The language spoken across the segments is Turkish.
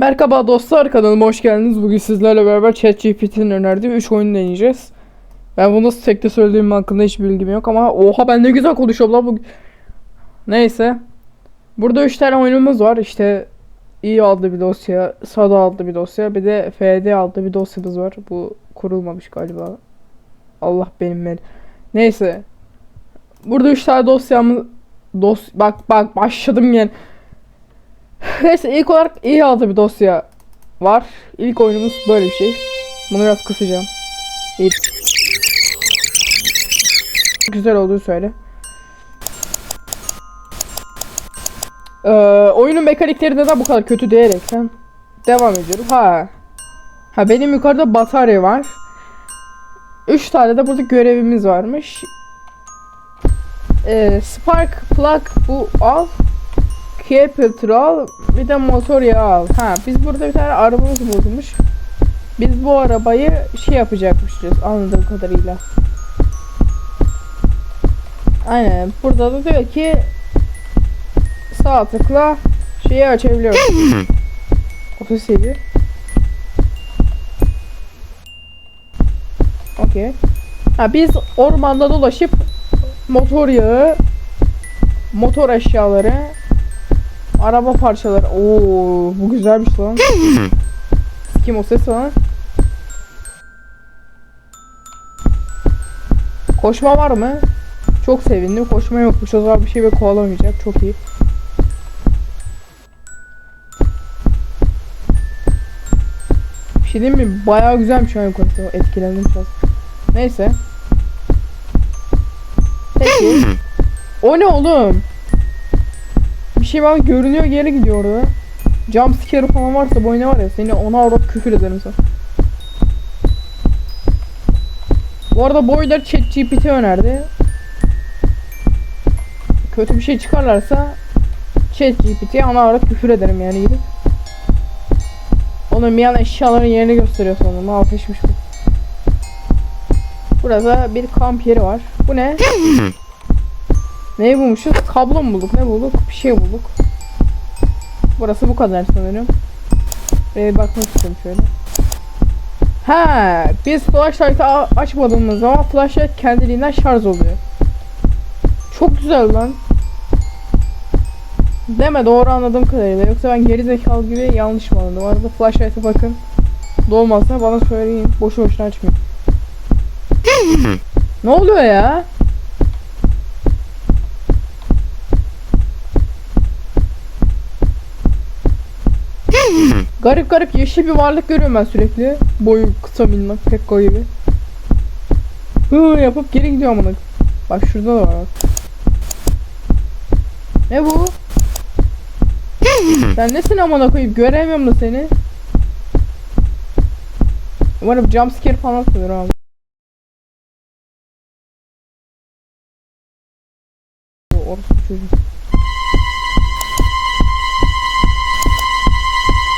Merhaba dostlar kanalıma hoş geldiniz. Bugün sizlerle beraber ChatGPT'nin önerdiği 3 oyun deneyeceğiz. Ben bunu nasıl tekte söylediğim hakkında hiç bilgim yok ama oha ben ne güzel konuşuyorum lan bugün. Neyse. Burada 3 tane oyunumuz var. İşte i adlı bir dosya, SADA adlı bir dosya, bir de FD adlı bir dosyamız var. Bu kurulmamış galiba. Allah benim ben. Neyse. Burada 3 tane dosyamız dos bak bak başladım gene. Neyse ilk olarak iyi adlı bir dosya var. İlk oyunumuz böyle bir şey. Bunu biraz kısacağım. İyi. Güzel olduğunu söyle. Ee, oyunun mekanikleri neden bu kadar kötü diyerekten devam ediyorum. Ha. Ha benim yukarıda batarya var. 3 tane de burada görevimiz varmış. Ee, spark plug bu al. Capital al. Bir de motor yağı al. Ha biz burada bir tane arabamız bozulmuş. Biz bu arabayı şey yapacakmışız anladığım kadarıyla. Aynen. Burada da diyor ki sağ tıkla şeyi açabiliyoruz. 37. Okey. Ha biz ormanda dolaşıp motor yağı, motor eşyaları, araba parçaları. Oo, bu güzelmiş lan. Kim o ses lan? Koşma var mı? Çok sevindim. Koşma yokmuş. O zaman bir şey ve kovalamayacak. Çok iyi. Bir şey diyeyim mi? Bayağı güzelmiş şu an yukarısı. Etkilendim biraz. Neyse. Peki. O ne oğlum? Bir şey bana görünüyor geri gidiyor orada. Jump scare falan varsa bu var ya seni ona avrat küfür ederim sana. Bu arada bu oyunları ChatGPT önerdi. Kötü bir şey çıkarlarsa ChatGPT'ye ana avrat küfür ederim yani gidip. Onun miyan eşyaların yerini gösteriyor sonra. Ne yapışmış bu. Burada bir kamp yeri var. Bu ne? Neyi bulmuşuz? Kablo mu bulduk? Ne bulduk? Bir şey bulduk. Burası bu kadar sanırım. Ve bakmak istiyorum şöyle. Ha, biz flashlight'ı açmadığımız zaman flashlight kendiliğinden şarj oluyor. Çok güzel lan. Deme doğru anladığım kadarıyla. Yoksa ben geri zekalı gibi yanlış mı anladım? Arada flashlight'a bakın. Dolmazsa bana söyleyin. Boşu boşuna açmayın. ne oluyor ya? Garip garip yeşil bir varlık görüyorum ben sürekli. Boyu kısa minnak Pekko gibi. Hı yapıp geri gidiyor amına. Bak şurada da var. Ne bu? Sen nesin amına koyup göremiyorum da seni. Umarım jumpscare falan atmıyor abi. Orası çocuk.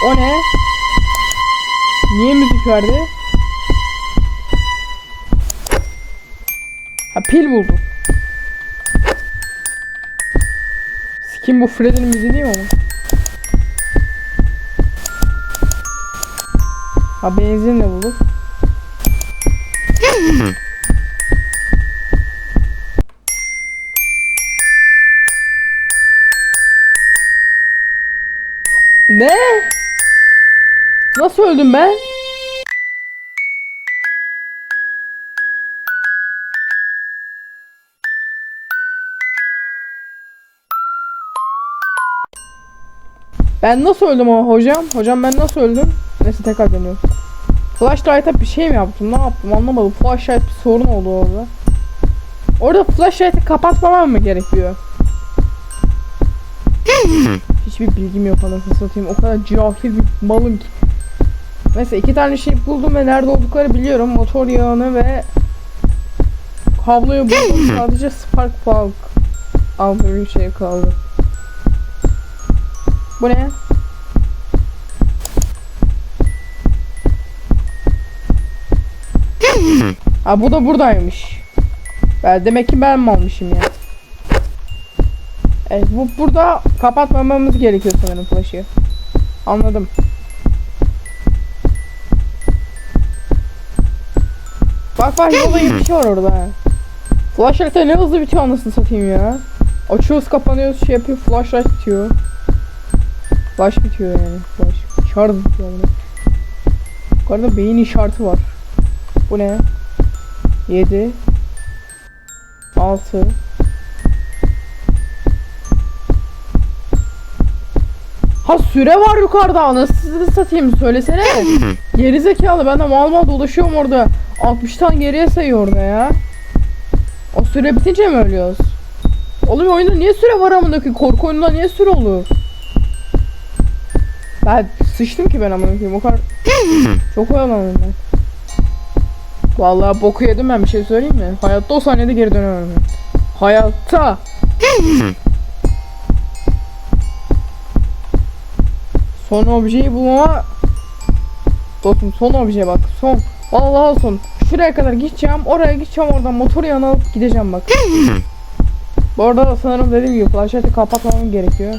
O ne? Niye müzik verdi? Ha pil buldum. Sikim bu Freddy'nin müziği değil mi ama? Ha benzin de bulduk. Ne? Nasıl öldüm ben? Ben nasıl öldüm ama hocam? Hocam ben nasıl öldüm? Neyse tekrar deniyorum. Flashlight'a bir şey mi yaptım? Ne yaptım anlamadım. Flashlight bir sorun oldu orada. Orada flashlight'ı kapatmamam mı gerekiyor? Hiçbir bilgim yok anasını satayım. O kadar cahil bir malım ki. Mesela iki tane şey buldum ve nerede oldukları biliyorum. Motor yağını ve kabloyu buldum. Sadece spark plug adlı bir şey kaldı. Bu ne? Ha bu da buradaymış. Ben demek ki ben mi almışım ya? Evet bu burada kapatmamamız gerekiyor sanırım flash'ı. Anladım. Bak bak yola gibi bir şey var orada. ha. Flashlight'a ne hızlı bitiyor anasını satayım ya. Açıyoruz kapanıyoruz şey yapıyor flashlight bitiyor. Flash bitiyor yani flash. Şarj bitiyor yani. Yukarıda beyin işareti var. Bu ne? 7 6 Ha süre var yukarıda anasını satayım söylesene. Geri zekalı ben de mal mal dolaşıyorum orada. 60'tan geriye sayıyor orada ya. O süre bitince mi ölüyoruz? Oğlum oyunda niye süre var amına koyayım? Korku oyununda niye süre olur? Ben sıçtım ki ben amına koyayım o kadar çok oyalandım ben. Vallahi boku yedim ben bir şey söyleyeyim mi? Hayatta o saniyede geri dönemem. Hayatta. Son objeyi bulmama Dostum son obje bak son. Vallahi son Şuraya kadar gideceğim oraya gideceğim oradan motoru yana alıp gideceğim bak. Bu arada sanırım dediğim gibi flashlight'ı kapatmam gerekiyor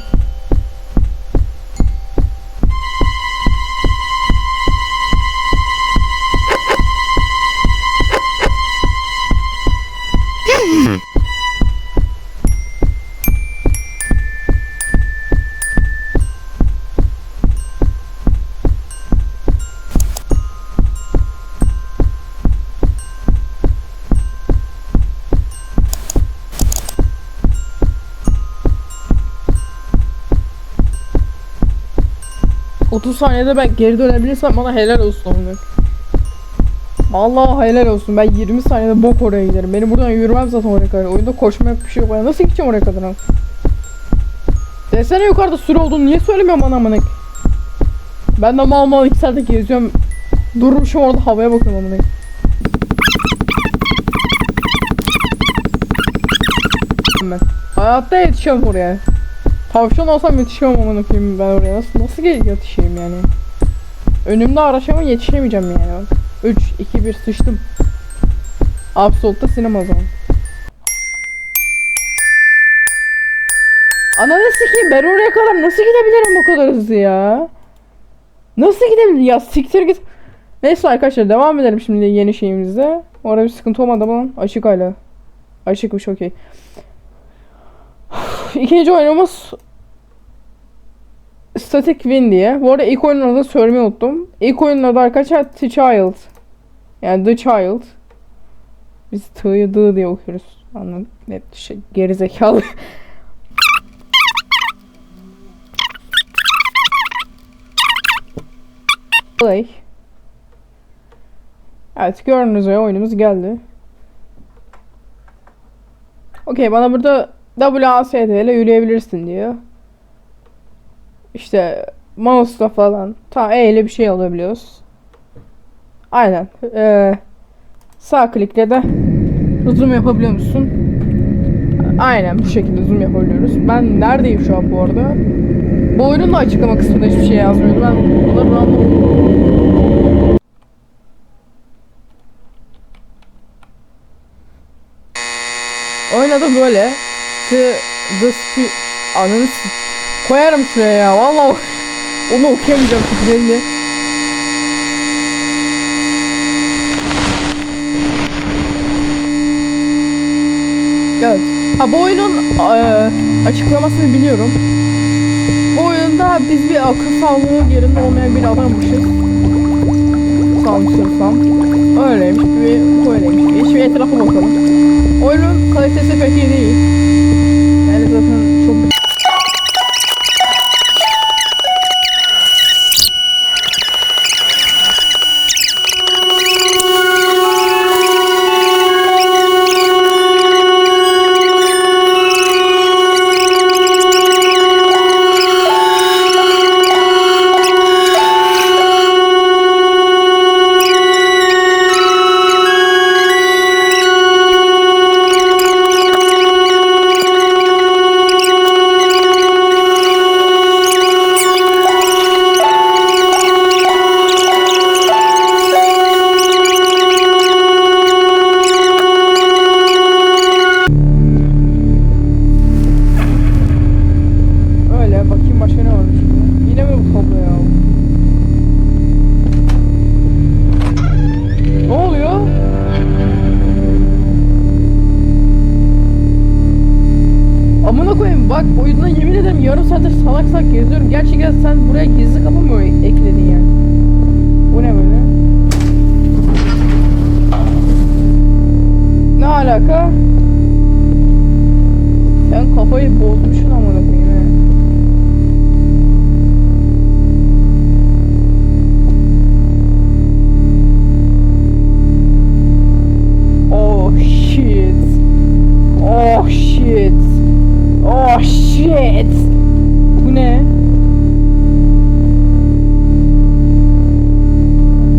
...30 saniyede ben geri dönebilirsem bana helal olsun onu. Vallahi helal olsun. Ben 20 saniyede bok oraya giderim. Benim buradan yürümem zaten oraya kadar. Oyunda koşma yok bir şey yok. Ben nasıl gideceğim oraya kadar? Desene yukarıda süre olduğunu niye söylemiyorum bana amına? Ben de mal mal 2 saate geziyorum. Durmuşum orada havaya bakıyorum amına. Ben. Hayatta yetişemem oraya. Tavşan olsam yetişemem amına koyayım ben oraya. Nasıl nasıl gel yetişeyim yani? Önümde araç ama yetişemeyeceğim yani. 3 2 1 sıçtım. Absolut'ta sinema zaman. Ananı sikeyim ben oraya kadar nasıl gidebilirim bu kadar hızlı ya? Nasıl gidebilirim ya siktir git. Neyse arkadaşlar devam edelim şimdi yeni şeyimizde. Orada bir sıkıntı olmadı ama açık hala. Açıkmış okey. İkinci oyunumuz Static Win diye. Bu arada ilk oyunun adını söylemeyi unuttum. İlk oyunun adı arkadaşlar The Child. Yani The Child. Biz T'yı D diye okuyoruz. Anladım. Net şey gerizekalı. Play. Evet gördüğünüz üzere oyunumuz geldi. Okey bana burada WASD ile yürüyebilirsin diyor. İşte mouse'la falan. Tamam E ile bir şey alabiliyoruz. Aynen. Ee, sağ klikle de zoom yapabiliyor musun? Aynen bu şekilde zoom yapabiliyoruz. Ben neredeyim şu an bu arada? Bu oyunun da açıklama kısmında hiçbir şey yazmıyordu. Ben bunları random... Oyun adı böyle. The, the. Ananı Koyarım şuraya ya. Vallahi onu okuyamayacağım çünkü belli. Evet. Ha bu oyunun eee, açıklamasını biliyorum. Bu oyunda biz bir akıl sağlığı yerinde olmayan bir adammışız. Sanmışırsam. Öyleymiş bir böyleymiş bir. Şimdi etrafa bakalım. Oyunun kalitesi pek iyi değil. Yani zaten çok koyayım gerçekten sen buraya gizli kapı mı ekledin yani? Bu ne böyle? Ne alaka? Sen kafayı bozmuşsun amına koyayım. Oh shit. Oh shit. Oh shit. Bu ne?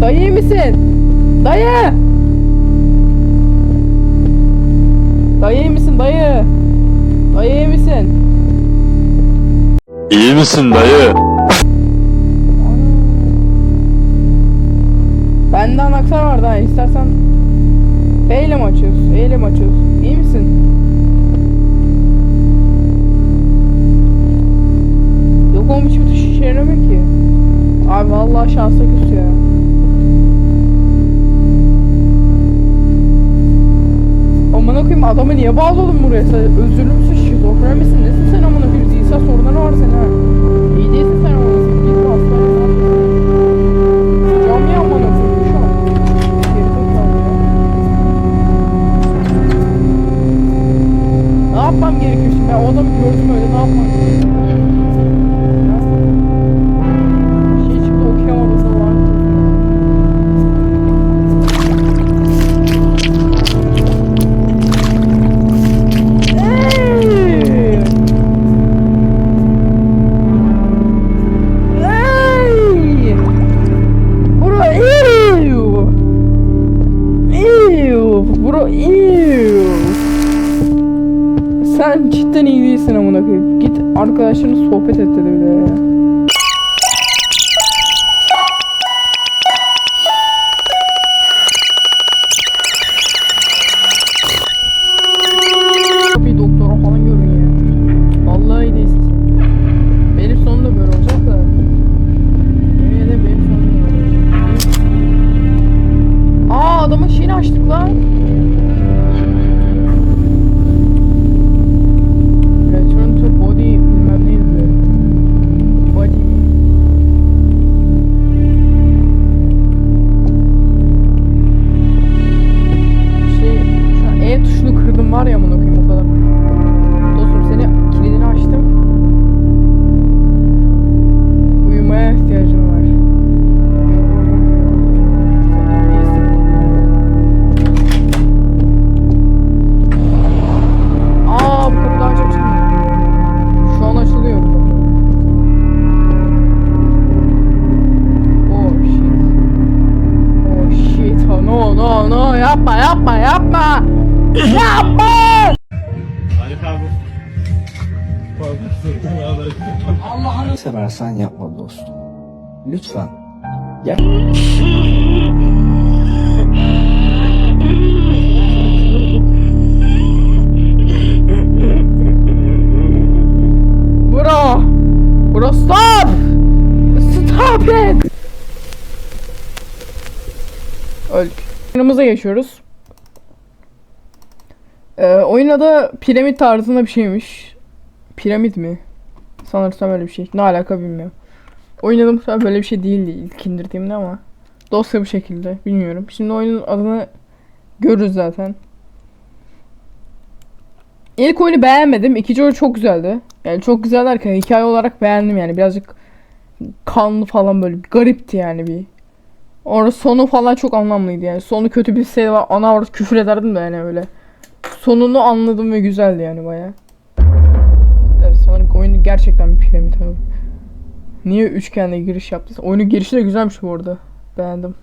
Dayı iyi misin? Dayı! Dayı iyi misin dayı? Dayı iyi misin? İyi misin dayı? Bende anahtar var daha istersen F ile mi açıyoruz? E ile mi açıyoruz? İyi misin? Oğlum hiçbir tuş işe yaramıyor ki. Abi vallahi şansa küs ya. Amına koyayım adamı niye bağladın buraya? Özürlü müsün? Şizofren misin? Nesin sen amına koyayım? Zihinsel sorunları var senin. Sen cidden iyi değilsin amına koyayım. Git arkadaşlarınla sohbet et dedi bir de ya. Seversen yapma dostum. Lütfen. Ya Bro. Bro stop. Stop it. Öldük. Oyunumuza geçiyoruz. Ee, oyun adı piramit tarzında bir şeymiş. Piramit mi? Sanırsam öyle bir şey. Ne alaka bilmiyorum. Adı muhtemelen böyle bir şey değildi ilk indirdiğimde ama. Dosya bu şekilde. Bilmiyorum. Şimdi oyunun adını görürüz zaten. İlk oyunu beğenmedim. İkinci oyun çok güzeldi. Yani çok güzel derken hikaye olarak beğendim yani. Birazcık kanlı falan böyle garipti yani bir. Orada sonu falan çok anlamlıydı yani. Sonu kötü bir şey var. Ana orada küfür ederdim de yani öyle. Sonunu anladım ve güzeldi yani baya. Gerçekten bir piramit abi. Niye üçgenle giriş yaptıysa. Oyunun girişi de güzelmiş bu arada. Beğendim.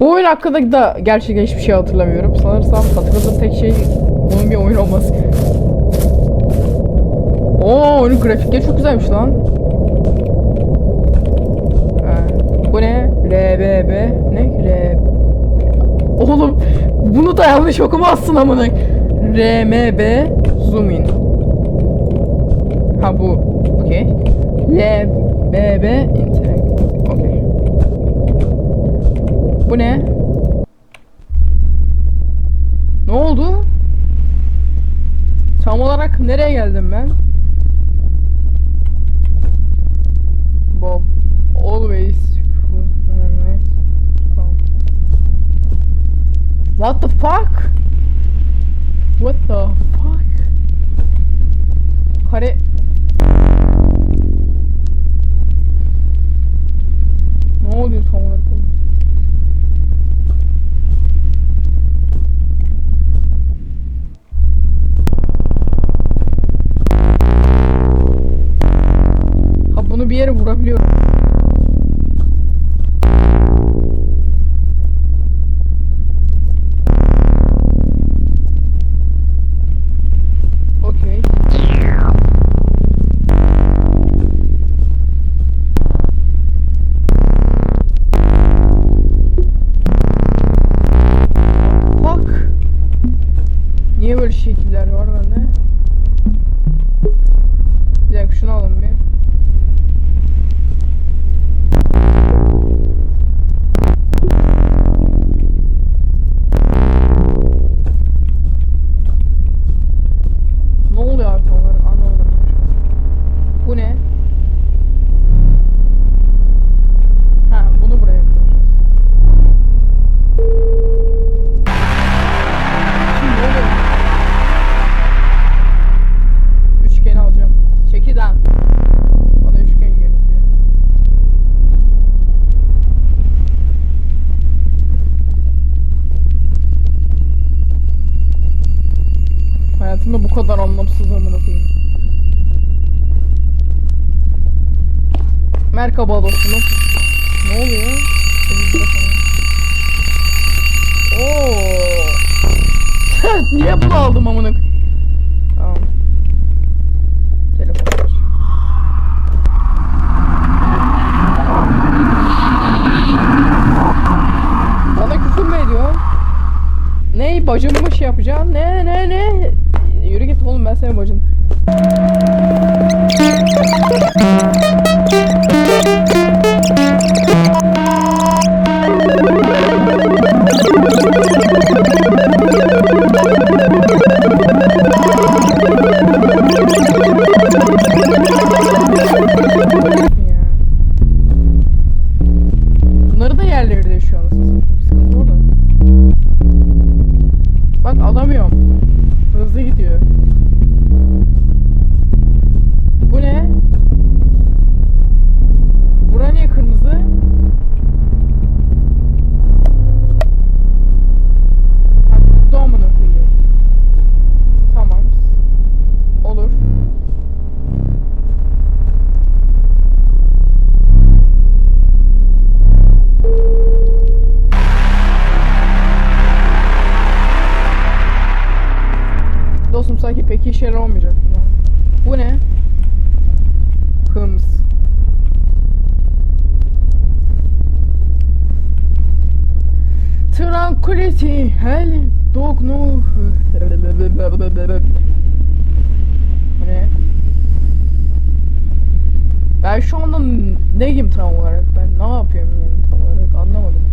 Bu oyun hakkında da gerçekten hiçbir şey hatırlamıyorum. Sanırsam hatırladığım tek şey bunun bir oyun olması. Oo oyunun grafikleri çok güzelmiş lan. Ha, bu ne? RBB ne? R Oğlum bunu da yanlış okumazsın amına. RMB zoom in. Ha bu. Okey. LBB interact. Okey. Bu ne? Ne oldu? Tam olarak nereye geldim ben? Kadar anlamsız amına koyayım. Merhaba dostum? Ne oluyor? Oo. Niye bunu aldım amına koyayım? Telefon. Bana küfür mü ediyor? Ne bacımı mı şey yapacaksın? Ne ne ne? Yürü git oğlum ben senin bacın. Pek işe bunlar. Bu ne? Hıms. Tranquility, hell, dog no. Ne? Ben şu anda neyim tam olarak? Ben ne yapıyorum yani tam olarak anlamadım.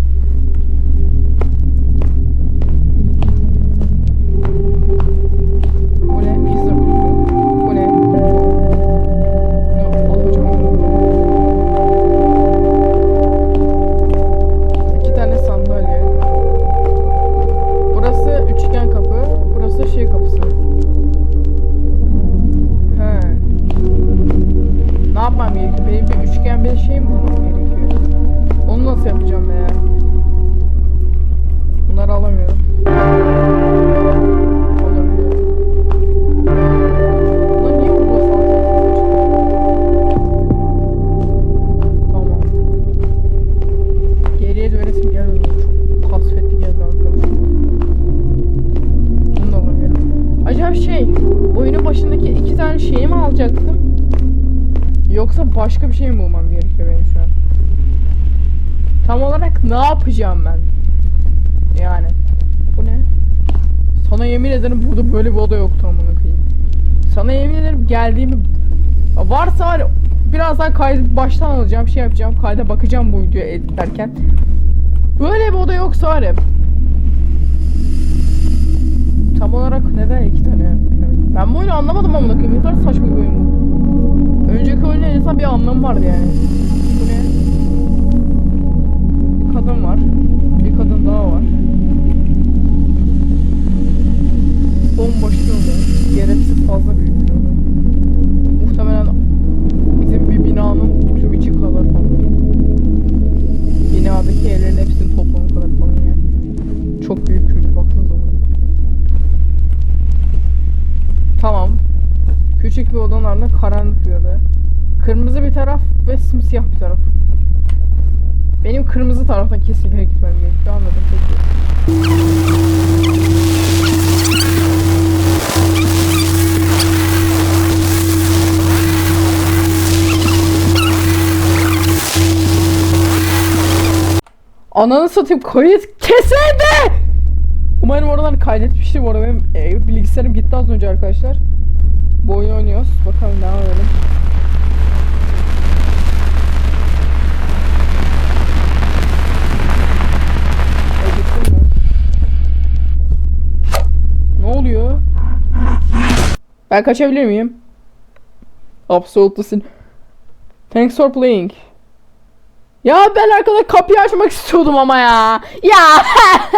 Yoksa başka bir şey mi bulmam gerekiyor benim şu an? Tam olarak ne yapacağım ben? Yani. Bu ne? Sana yemin ederim burada böyle bir oda yoktu amına koyayım. Sana yemin ederim geldiğimi varsa var ya, birazdan kaydı baştan alacağım şey yapacağım kayda bakacağım bu videoyu editlerken. Böyle bir oda yoksa ya. Tam olarak neden iki tane? Ben bu oyunu anlamadım amına koyayım. Ne kadar saçma bir oyun bu. Önceki oyunun en azından bir anlamı vardı yani. Ananı satayım kayıt kesildi. Umarım oradan kaydetmiştim. Orada benim e, bilgisayarım gitti az önce arkadaşlar. Bu oyunu oynuyoruz. Bakalım? Ne oluyor? Ben kaçabilir miyim? Absolutely. Thanks for playing. Ya ben arkada kapıyı açmak istiyordum ama ya. Ya.